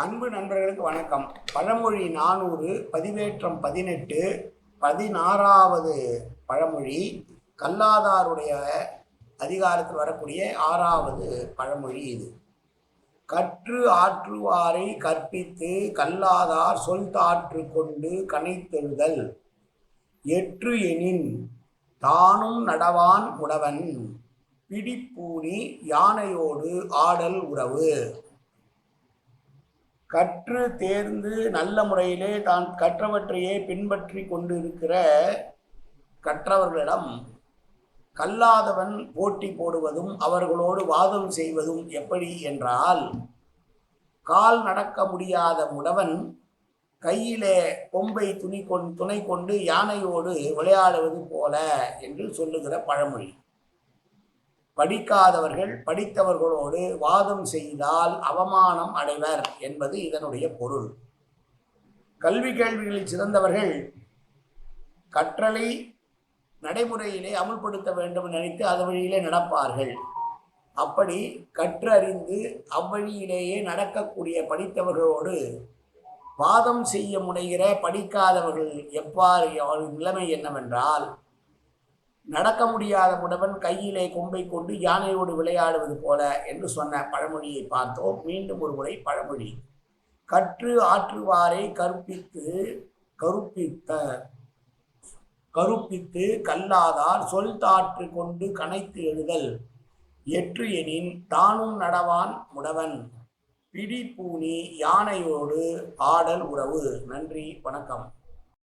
அன்பு நண்பர்களுக்கு வணக்கம். பழமொழி நானூறு பதிவேற்றம் பதினெட்டு பதினாறாவது பழமொழி கல்லாதாருடைய அதிகாரத்தில் வரக்கூடிய ஆறாவது பழமொழி இது. கற்று ஆற்றுவாரை கற்பித்து கல்லாதார் சொல் தாற்று கொண்டு கனைத்தெழுதல். எற்று எனின் தானும் நடவான் உடவன். பிடிப்பூனி யானையோடு ஆடல் உறவு. கற்று தேர்ந்து நல்ல முறையிலே தான் கற்றவற்றையே பின்பற்றி கொண்டு இருக்கிற கற்றவர்களிடம் கல்லாதவன் போட்டி போடுவதும் அவர்களோடு வாதம் செய்வதும் எப்படி என்றால் கால் நடக்க முடியாத முடவன் கையிலே கொம்பை துணி கொண் துணை கொண்டு யானையோடு விளையாடுவது போல என்று சொல்லுகிற பழமொழி. படிக்காதவர்கள் படித்தவர்களோடு வாதம் செய்தால் அவமானம் அடைவர் என்பது இதனுடைய பொருள். கல்வி கேள்விகளில் சிறந்தவர்கள் கற்றலை நடைமுறையிலே அமுல்படுத்த வேண்டும் நினைத்து அது வழியிலே நடப்பார்கள். அப்படி கற்றறிந்து அவ்வழியிலேயே நடக்கக்கூடிய படித்தவர்களோடு வாதம் செய்ய முனைகிற படிக்காதவர்கள் எவ்வாறு நிலைமை என்னவென்றால் நடக்க முடியாத முடவன் கையிலே கொம்பை கொண்டு யானையோடு விளையாடுவது போல என்று சொன்ன பழமொழியை பார்த்தோம். மீண்டும் ஒரு முறை பழமொழி. கற்று ஆற்றுவாரை கற்பித்து கருப்பித்த கருப்பித்து கல்லாதார் சொல் தாற்று கொண்டு கனைத்து எழுதல். எற்று எனின் தானும் நடவான் முடவன். பிடி பூனி யானையோடு ஆடல் உறவு. நன்றி வணக்கம்.